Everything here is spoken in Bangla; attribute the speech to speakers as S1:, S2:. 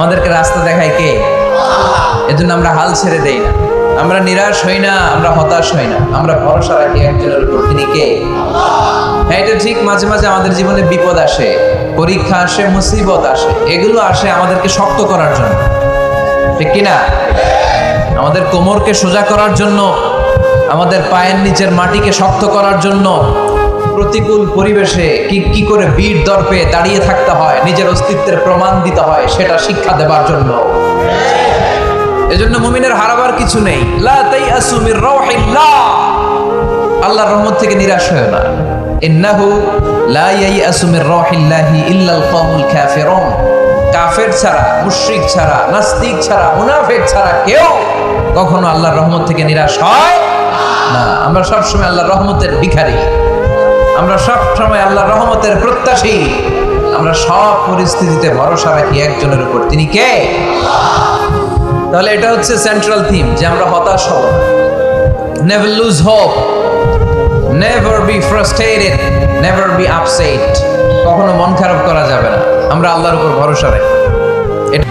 S1: আমাদেরকে রাস্তা দেখায় কে? এজন্য আমরা হাল ছেড়ে দেই না। আমরা নিরাশ হই না, আমরা হতাশ হই না। আমরা ভরসা রাখি একজনের উপর, তিনি কে? হ্যাঁ এটা ঠিক, মাঝে মাঝে আমাদের জীবনে বিপদ আসে, পরীক্ষা আসে, মুসিবত আসে, এগুলো আসে আমাদেরকে শক্ত করার জন্য। ঠিক কিনা আমাদের কোমরকে সোজা করার জন্য, আমাদের পায়ের নিচের মাটিকে শক্ত করার জন্য প্রতিকূল পরিবেশে কি কি করে বীর দর্পে দাঁড়িয়ে থাকতে হয়, নিজের অস্তিত্বের প্রমাণ দিতে হয়, সেটা শিক্ষা দেবার জন্য। এজন্য মুমিনের হারাবার কিছু নেই। লা তাইয়াসু মির রাউহিল্লাহ। আল্লাহর রহমত থেকে নিরাশ হয় না। ইন্নাহু লা ইয়াইয়াসু মির রাউহিল্লাহি ইল্লাল কওমুল কাফিরুন। কাফের ছাড়া, মুশরিক ছাড়া, নাস্তিক ছাড়া, মুনাফিক ছাড়া কেউ কখনো আল্লাহর রহমত থেকে নিরাশ হয় না। আমরা সব সময় আল্লাহর রহমতের ভিখারি। আমরা সব সময় আল্লাহর রহমতের প্রত্যাশী। আমরা সব পরিস্থিতিতে ভরসা রাখি একজনের উপর। তিনি কে? তাহলে এটা হচ্ছে সেন্ট্রাল থিম যে আমরা হতাশ হব। Never lose hope never be frustrated never be upset কখনো মন খারাপ করা যাবে না। আমরা আল্লাহর উপর ভরসা রাখি। এটা